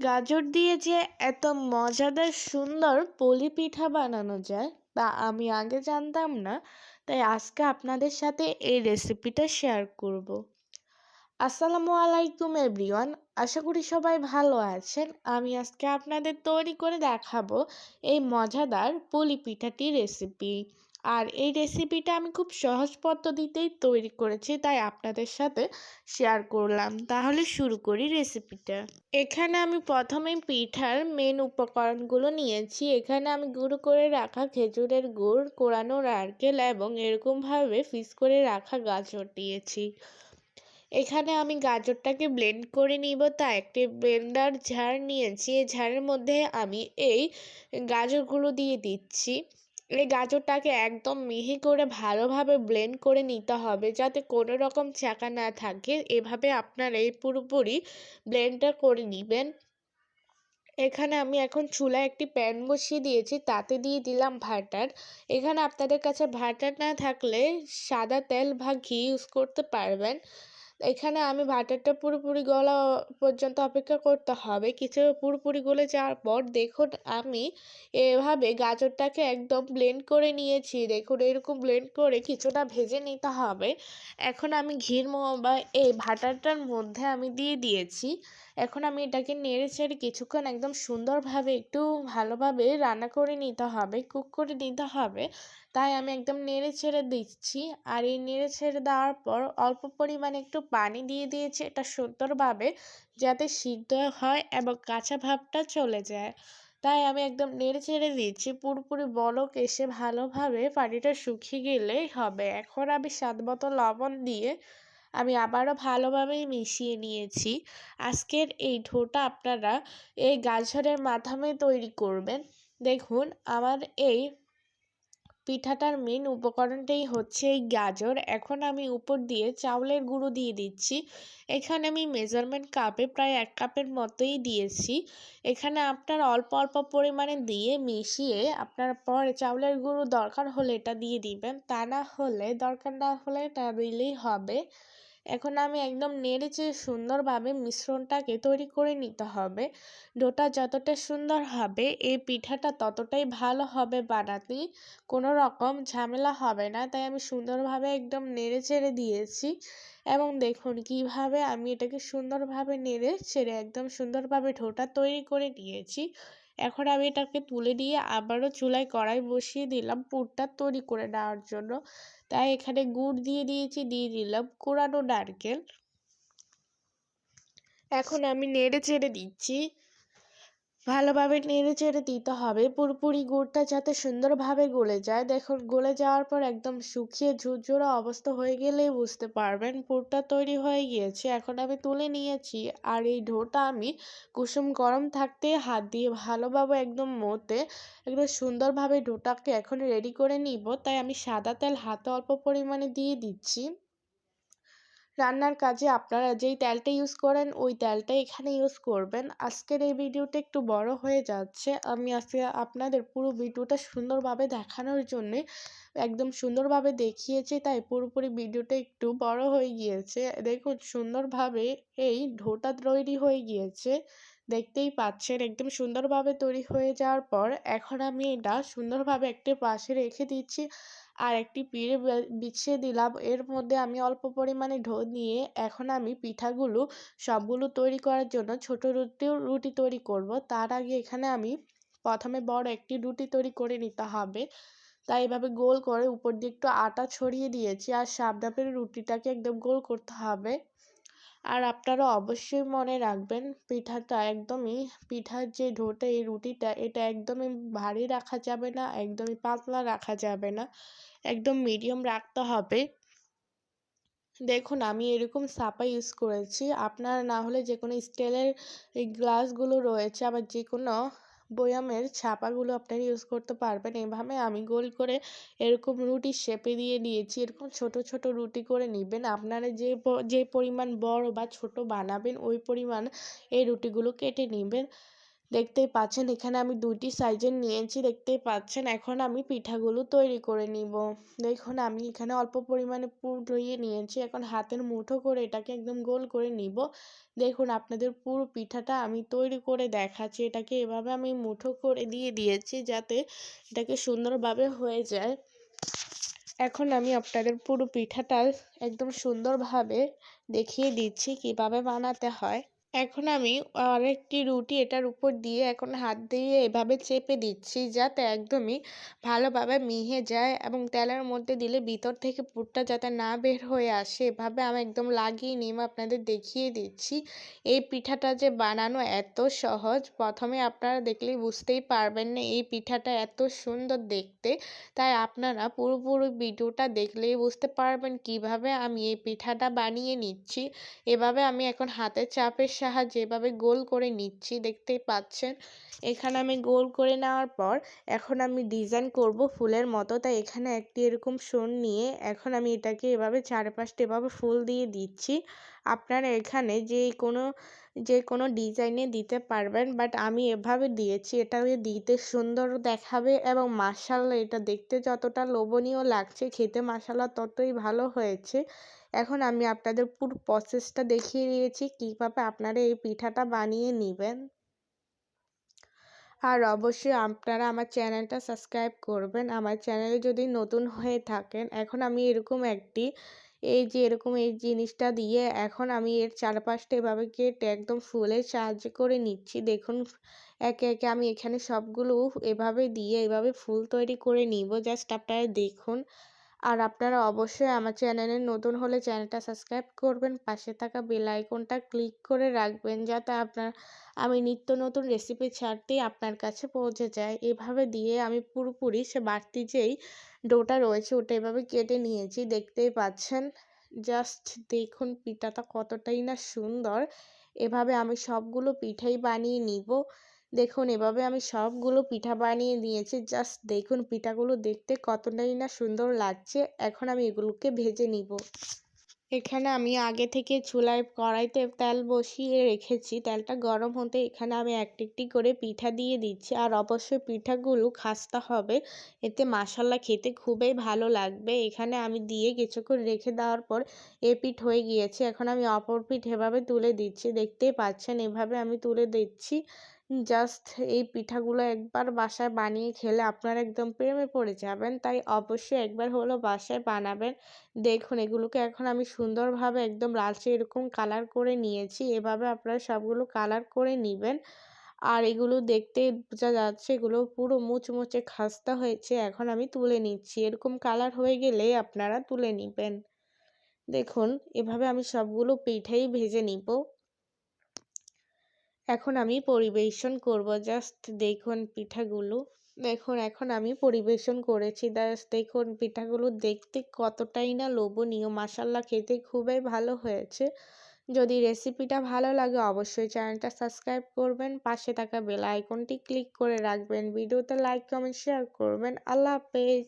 গাজর দিয়ে যে এত মজাদার, সুন্দর পলি পিঠা বানানো যায় তা আমি আগে জানতাম না। তাই আজকে আপনাদের সাথে এই রেসিপিটা শেয়ার করব। আসসালামু আলাইকুম এভরিওয়ান আশা করি সবাই ভালো আছেন। আমি আজকে আপনাদের তৈরি করে দেখাবো এই মজাদার পলি পিঠাটি রেসিপি আর এই রেসিপিটা আমি খুব সহজ পদ্ধতিতেই তৈরি করেছি, তাই আপনাদের সাথে শেয়ার করলাম। তাহলে শুরু করি রেসিপিটা এখানে আমি প্রথমে পিঠার মেন উপকরণগুলো নিয়েছি। এখানে আমি গুঁড়ো করে রাখা খেজুরের গুড়, কোরানো নারকেল এবং এরকমভাবে ফিস করে রাখা গাজর দিয়েছি। এখানে আমি গাজরটাকে ব্লেন্ড করে নিব, তা একটি ব্লেন্ডার ঝাড় নিয়েছি। এই ঝাড়ের মধ্যে আমি এই গাজরগুলো দিয়ে দিচ্ছি। এই গাজরটাকে একদম মিহি করে ভালোভাবে ব্লেন্ড করে নিতে হবে যাতে কোনো রকম চাকা না থাকে। এভাবে আপনারা এই পুরোপুরি ব্লেন্ডটা করে নেবেন। এখানে আমি এখন চুলায় একটি প্যান বসিয়ে দিয়েছি, তাতে দিয়ে দিলাম ভাটার এখানে আপনাদের কাছে ভাটার না থাকলে সাদা তেল বা ঘি ইউজ করতে পারবেন। এখানে আমি বাটারটা পুরোপুরি গলা পর্যন্ত অপেক্ষা করতে হবে। কিছু পুরোপুরি গলে যাওয়ার পর দেখুন, আমি এভাবে গাজরটাকে একদম ব্লেন্ড করে নিয়েছি। দেখুন, এরকম ব্লেন্ড করে কিছুটা ভেজে নিতে হবে। এখন আমি ঘির বা এই ভাটারটার মধ্যে আমি দিয়ে দিয়েছি। এখন আমি এটাকে নেড়ে ছেড়ে কিছুক্ষণ একদম সুন্দরভাবে একটু ভালোভাবে রান্না করে নিতে হবে কুক করে নিতে হবে। তাই আমি একদম নেড়ে ছেড়ে দিচ্ছি। আর এই নেড়ে ছেড়ে দেওয়ার পর অল্প পরিমাণে একটু পানি দিয়ে দিয়েছি এটা সুন্দরভাবে যাতে সিদ্ধ হয় এবং কাঁচা ভাবটা চলে যায়। তাই আমি একদম নেড়ে ছেড়ে দিচ্ছি। পুরোপুরি বলক এসে ভালোভাবে পানিটা শুকিয়ে গেলেই হবে। এখন আমি স্বাদ মতো লবণ দিয়ে আমি আবারও ভালোভাবে মিশিয়ে নিয়েছি। আজকের এই ঢোটা আপনারা এই গাজরের মাধ্যমে তৈরি করবেন। দেখুন, আমার এই পিঠাটার মেন উপকরণটাই হচ্ছে এই গাজর। এখন আমি উপর দিয়ে চাউলের গুঁড়ো দিয়ে দিচ্ছি। এখানে আমি মেজারমেন্ট কাপে প্রায় এক কাপের মতোই দিয়েছি। এখানে আপনার অল্প অল্প পরিমাণে দিয়ে মিশিয়ে আপনার পরে চাউলের গুঁড়ো দরকার হলে এটা দিয়ে দিবেন। তা না হলে, দরকার না হলে এটা দিলেই হবে। এখন আমি একদম নেড়েচে সুন্দরভাবে মিশ্রণটাকে তৈরি করে নিতে হবে। ডোটা যতটা সুন্দর হবে, এই পিঠাটা ততটাই ভালো হবে বানাতে। কোনো রকম ঝামেলা হবে না, তাই আমি সুন্দরভাবে একদম নেড়ে চেড়ে দিয়েছি। এবং দেখুন কীভাবে আমি এটাকে সুন্দরভাবে নেড়ে ছেড়ে একদম সুন্দরভাবে ঢোটা তৈরি করে নিয়েছি। এখন আমি এটাকে তুলে নিয়ে আবারও চুলায় কড়াই বসিয়ে দিলাম পুরটা তৈরি করে নেওয়ার জন্য। তাই এখানে গুড় দিয়ে দিয়েছি, দিয়ে দিলাম কোরানো নারকেল। এখন আমি নেড়ে চেড়ে দিচ্ছি। ভালোভাবে নেড়ে চেড়ে দিতে হবে। পুরোপুরি গুড়টা যাতে সুন্দরভাবে গলে যায়। দেখুন, গলে যাওয়ার পর একদম শুকিয়ে ঝুরঝুরা অবস্থা হয়ে গেলেই বুঝতে পারবেন পুরটা তৈরি হয়ে গিয়েছে। এখন আমি তুলে নিয়েছি আর এই ঢোটা আমি কুসুম গরম থাকতে হাত দিয়ে ভালোভাবে একদম মতে একদম সুন্দরভাবে ঢোটাকে এখন রেডি করে নিব। তাই আমি সাদা তেল হাতে অল্প পরিমাণে দিয়ে দিচ্ছি। রান্নার কাজে আপনারা যেই তেলটা ইউজ করেন, ওই তেলটা এখানে ইউজ করবেন। আজকের এই ভিডিওটা একটু বড় হয়ে যাচ্ছে। আমি আজকে আপনাদের পুরো ভিডিওটা সুন্দরভাবে দেখানোর জন্যে একদম সুন্দরভাবে দেখিয়েছি, তাই পুরোপুরি ভিডিওটা একটু বড় হয়ে গিয়েছে। দেখুন, সুন্দরভাবে এই ঢোটা তৈরি হয়ে গিয়েছে। দেখতেই পাচ্ছেন, একদম সুন্দরভাবে তৈরি হয়ে যাওয়ার পর এখন আমি এটা সুন্দরভাবে একটি পাশে রেখে দিচ্ছি। আর একটি পিঁড়ে বিছিয়ে দিলাম। এর মধ্যে আমি অল্প পরিমাণে ঢো নিয়ে এখন আমি পিঠাগুলো সবগুলো তৈরি করার জন্য ছোট রুটি রুটি তৈরি করব। তার আগে এখানে আমি প্রথমে বড় একটি রুটি তৈরি করে নিতে হবে। তাই এভাবে গোল করে উপর দিয়ে একটু আটা ছড়িয়ে দিয়েছি আর সাবধানে রুটিটাকে একদম গোল করতে হবে। আর আপনারা অবশ্যই মনে রাখবেন, পিঠাটা একদমই, পিঠার যে ডোটা, এই রুটিটা, এটা একদমই ভারী রাখা যাবে না, একদমই পাতলা রাখা যাবে না, একদম মিডিয়াম রাখতে হবে। দেখুন, আমি এরকম সাপা ইউজ করেছি, আপনারা না হলে যে কোনো স্টিলের গ্লাসগুলো রয়েছে, আবার যে কোনো বয়ামের ছাপাগুলো আপনারা ইউজ করতে পারবেন। এভাবে আমি গোল করে এরকম রুটি শেপে দিয়ে নিয়েছি। এরকম ছোট ছোট রুটি করে নেবেন। আপনারা যে যে পরিমাণ বড় বা ছোট বানাবেন, ওই পরিমাণ এই রুটিগুলো কেটে নেবেন। দেখতেই পাচ্ছেন, এখানে আমি দুটি সাইজের নিয়েছি, দেখতেই পাচ্ছেন, এখন আমি পিঠাগুলো তৈরি করে নিব। দেখুন, আমি এখানে অল্প পরিমাণে পুর ধরিয়ে নিয়েছি, এখন হাতের মুঠো করে এটাকে একদম গোল করে নিব। দেখুন, আপনাদের পুরো পিঠাটা আমি তৈরি করে দেখাচ্ছি, এটাকে এভাবে আমি মুঠো করে দিয়ে দিয়েছি যাতে এটাকে সুন্দরভাবে হয়ে যায়। এখন আমি আপনাদের পুরো পিঠাটা একদম সুন্দরভাবে দেখিয়ে দিচ্ছি, কীভাবে বানাতে হয়। এখন আমি আরেকটি রুটি এটার উপর দিয়ে এখন হাত দিয়ে এভাবে চেপে দিচ্ছি যাতে একদমই ভালোভাবে মিহে যায় এবং তেলের মধ্যে দিলে ভিতর থেকে পুরটা যাতে না বের হয়ে আসে। এভাবে আমি একদম লাগিয়ে নিয়ে আপনাদের দেখিয়ে দিচ্ছি। এই পিঠাটা যে বানানো এত সহজ, প্রথমে আপনারা দেখলেই বুঝতেই পারবেন না এই পিঠাটা এত সুন্দর দেখতে। তাই আপনারা পুরোপুরি ভিডিওটা দেখলেই বুঝতে পারবেন কীভাবে আমি এই পিঠাটা বানিয়ে নিচ্ছি। এভাবে আমি এখন হাতের চাপের সাহায্যে এভাবে গোল করে নিচ্ছি, দেখতেই পাচ্ছেন। এখানে আমি গোল করে নেওয়ার পর এখন আমি ডিজাইন করব ফুলের মতো, তাই এখানে একটি এরকম শোন নিয়ে এখন আমি এটাকে এভাবে চারপাশটা এভাবে ফুল দিয়ে দিচ্ছি। আপনারা এখানে যে কোনো যে কোনো ডিজাইনে দিতে পারবেন বাট আমি এভাবে দিয়েছি এটাকে দিতে সুন্দর দেখাবে এবং মাসাল্লা এটা দেখতে যতটা লোভনীয় লাগছে, খেতে মাসাল্লা ততই ভালো হয়েছে। এখন আমি আপনাদের পুরো প্রসেসটা দেখিয়ে দিয়েছি, কীভাবে আপনারা এই পিঠাটা বানিয়ে নেবেন। আর অবশ্যই আপনারা আমার চ্যানেলটা সাবস্ক্রাইব করবেন। আমার চ্যানেলে যদি নতুন হয়ে থাকেন, এখন আমি এরকম একটি, এই যে এরকম এই জিনিসটা দিয়ে এখন আমি এর চারপাশটা এভাবে কেটে একদম ফুলের সাহায্য করে নিচ্ছি। দেখুন, একে একে আমি এখানে সবগুলো এভাবে দিয়ে এভাবে ফুল তৈরি করে নিব। জাস্ট আপনারা দেখুন আর আপনারা অবশ্যই আমার চ্যানেলে নতুন হলে চ্যানেলটা সাবস্ক্রাইব করবেন, পাশে থাকা বেল আইকনটা ক্লিক করে রাখবেন যাতে আপনার, আমি নিত্য নতুন রেসিপি ছাড়তেই আপনার কাছে পৌঁছে যায়। এভাবে দিয়ে আমি পুরোপুরি সে বাড়তি যেই ডোটা রয়েছে ওটা এভাবে কেটে নিয়েছি। দেখতেই পাচ্ছেন, জাস্ট দেখুন পিঠাটা কতটাই না সুন্দর। এভাবে আমি সবগুলো পিঠাই বানিয়ে নিব। দেখুন, এভাবে আমি সবগুলো পিঠা বানিয়ে নিয়েছি জাস্ট দেখুন পিঠাগুলো দেখতে কতটাই না সুন্দর লাগছে। এখন আমি এগুলোকে ভেজে নিব। এখানে আমি আগে থেকে চুলায় কড়াইতে তেল বসিয়ে রেখেছি। তেলটা গরম হতে এখানে আমি একটি একটি করে পিঠা দিয়ে দিচ্ছি। আর অবশ্যই পিঠাগুলো খাস্তা হবে। এতে মাসাল্লা খেতে খুবই ভালো লাগবে। এখানে আমি দিয়ে কিছুক্ষণ রেখে দেওয়ার পর এ পিঠ হয়ে গিয়েছে। এখন আমি অপর পিঠ এভাবে তুলে দিচ্ছি। দেখতেই পাচ্ছেন, এভাবে আমি তুলে দিচ্ছি। জাস্ট এই পিঠাগুলো একবার বাসায় বানিয়ে খেলে আপনারা একদম প্রেমে পড়ে যাবেন। তাই অবশ্যই একবার হলো বাসায় বানাবেন। দেখুন, এগুলোকে এখন আমি সুন্দরভাবে একদম লালচে এরকম কালার করে নিয়েছি। এভাবে আপনারা সবগুলো কালার করে নেবেন। আর এগুলো দেখতে বোঝা যাচ্ছে, এগুলো পুরো মুচমুচে খাস্তা হয়েছে। এখন আমি তুলে নিচ্ছি। এরকম কালার হয়ে গেলে আপনারা তুলে নেবেন। দেখুন, এভাবে আমি সবগুলো পিঠেই ভেজে নিব। এখন আমি পরিবেশন করব। জাস্ট দেখুন পিঠাগুলো। দেখুন, এখন আমি পরিবেশন করেছি। জাস্ট দেখুন পিঠাগুলো দেখতে কতটাই না লোভনীয়। মাসাল্লা খেতে খুবই ভালো হয়েছে। যদি রেসিপিটা ভালো লাগে, অবশ্যই চ্যানেলটা সাবস্ক্রাইব করবেন। পাশে থাকা বেল আইকনটি ক্লিক করে রাখবেন। ভিডিওতে লাইক কমেন্ট শেয়ার করবেন। আল্লাহ হাফেজ।